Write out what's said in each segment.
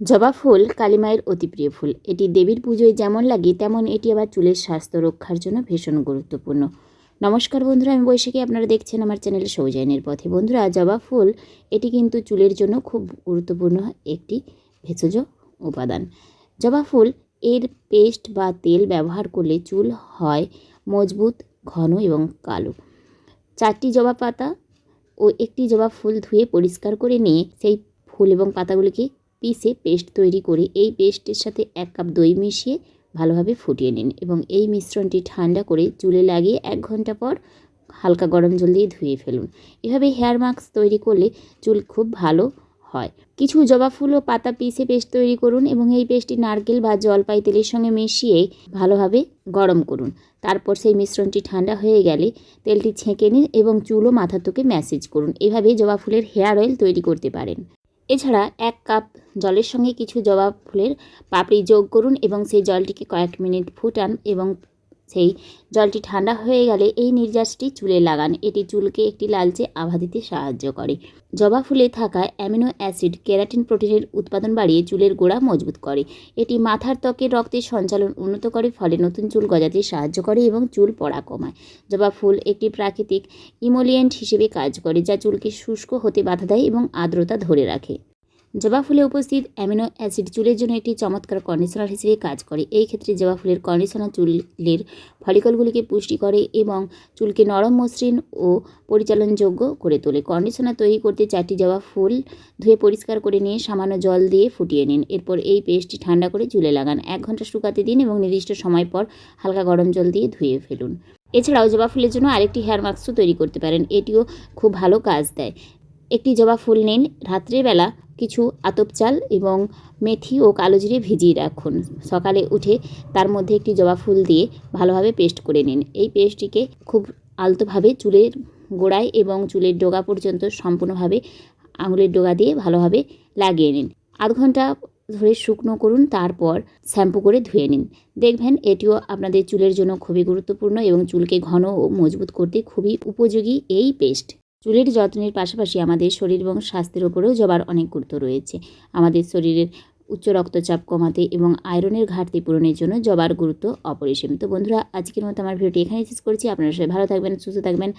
জবা ফুল কালীমায়ের অতি প্রিয় ফুল। এটি দেবীর পুজোয় যেমন লাগে, তেমন এটি আবার চুলের স্বাস্থ্য রক্ষার জন্য ভীষণ গুরুত্বপূর্ণ। নমস্কার বন্ধুরা, আমি বৈশাখী। আপনারা দেখছেন আমার চ্যানেল সৌজাইনের পথে। বন্ধুরা, জবা ফুল, এটি কিন্তু চুলের জন্য খুব গুরুত্বপূর্ণ একটি ভেষজ উপাদান। জবা ফুল, এর পেস্ট বা তেল ব্যবহার করলে চুল হয় মজবুত, ঘন এবং কালো। চারটি জবা পাতা ও একটি জবা ফুল ধুয়ে পরিষ্কার করে নিয়ে সেই ফুল এবং পাতাগুলিকে পিষে পেস্ট তৈরি করে এই পেস্টের সাথে এক কাপ দই মিশিয়ে ভালোভাবে ফুটিয়ে নিন এবং এই মিশ্রণটি ঠান্ডা করে চুলে লাগিয়ে এক ঘণ্টা পর হালকা গরম জল দিয়ে ধুয়ে ফেলুন। এভাবে হেয়ার মাস্ক তৈরি করলে চুল খুব ভালো হয়। কিছু জবা ফুল ও পাতা পিষে পেস্ট তৈরি করুন এবং এই পেস্টটি নারকেল বা জলপাই তেলের সঙ্গে মিশিয়ে ভালোভাবে গরম করুন। তারপর সেই মিশ্রণটি ঠান্ডা হয়ে গেলে তেলটি ছেঁকে নিন এবং চুল ও মাথা তোকে ম্যাসেজ করুন। এভাবে জবা ফুলের হেয়ার অয়েল তৈরি করতে পারেন। এছাড়া এক কাপ জলের সঙ্গে কিছু জবা ফুলের পাপড়ি যোগ করুন এবং সেই জলটিকে কয়েক মিনিট ফুটান এবং সেই জলটি ঠান্ডা হয়ে গেলে এই নির্যাসটি চুলে লাগান। এটি চুলকে একটি লালচে আভা দিতে সাহায্য করে। জবা ফুলে থাকা অ্যামিনো অ্যাসিড কেরাটিন প্রোটিনের উৎপাদন বাড়িয়ে চুলের গোড়া মজবুত করে। এটি মাথার ত্বকের রক্তের সঞ্চালন উন্নত করে, ফলে নতুন চুল গজাতে সাহায্য করে এবং চুল পড়া কমায়। জবা ফুল একটি প্রাকৃতিক ইমোলিয়েন্ট হিসেবে কাজ করে, যা চুলকে শুষ্ক হতে বাধা দেয় এবং আর্দ্রতা ধরে রাখে। জবা ফুলে উপস্থিত অ্যামিনো অ্যাসিড চুলের জন্য একটি চমৎকার কন্ডিশনার হিসেবে কাজ করে। এই ক্ষেত্রে জবা ফুলের কন্ডিশনার চুলের ফলিকলগুলিকে পুষ্টি করে এবং চুলকে নরম মসৃণ ও পরিচালনযোগ্য করে তোলে। কন্ডিশনার তৈরি করতে চারটি জবা ফুল ধুয়ে পরিষ্কার করে নিয়ে সামান্য জল দিয়ে ফুটিয়ে নিন। এরপর এই পেস্টটি ঠান্ডা করে চুলে লাগান। এক ঘণ্টা শুকাতে দিন এবং নির্দিষ্ট সময় পর হালকা গরম জল দিয়ে ধুয়ে ফেলুন। এছাড়াও জবা ফুলের জন্য আরেকটি হেয়ার মাস্কও তৈরি করতে পারেন। এটিও খুব ভালো কাজ দেয়। একটি জবা ফুল নিন। রাত্রিবেলা কিছু আতপ চাল এবং মেথি ও কালো জিরে ভিজিয়ে রাখুন। সকালে উঠে তার মধ্যে একটি জবা ফুল দিয়ে ভালোভাবে পেস্ট করে নিন। এই পেস্টটিকে খুব আলতোভাবে চুলের গোড়ায় এবং চুলের ডোগা পর্যন্ত সম্পূর্ণভাবে আঙুলের ডোগা দিয়ে ভালোভাবে লাগিয়ে নিন। আধ ঘণ্টা ধরে শুকনো করুন, তারপর শ্যাম্পু করে ধুয়ে নিন। দেখবেন এটিও আপনাদের চুলের জন্য খুবই গুরুত্বপূর্ণ এবং চুলকে ঘন ও মজবুত করতে খুবই উপযোগী এই পেস্ট। চুলের যত্নের পাশাপাশি আমাদের শরীর এবং স্বাস্থ্যের ওপরেও জবার অনেক গুরুত্ব রয়েছে। আমাদের শরীরের উচ্চ রক্তচাপ কমাতে এবং আয়রনের ঘাটতি পূরণের জন্য জবার গুরুত্ব অপরিসীম তো বন্ধুরা, আজকের মতো আমার ভিডিওটি এখানে শেষ করছি। আপনারা সবাই ভালো থাকবেন, সুস্থ থাকবেন।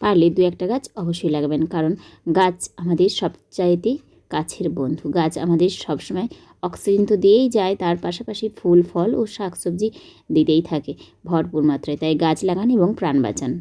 পারলে দু একটা গাছ অবশ্যই লাগাবেন, কারণ গাছ আমাদের সবচাইতে কাছের বন্ধু। গাছ আমাদের সবসময় অক্সিজেন তো দিয়েই যায়, তার পাশাপাশি ফুল, ফল ও শাকসবজি দিতেই থাকে। ভরপুর মাত্রায়। তাই গাছ লাগান এবং প্রাণ বাঁচান।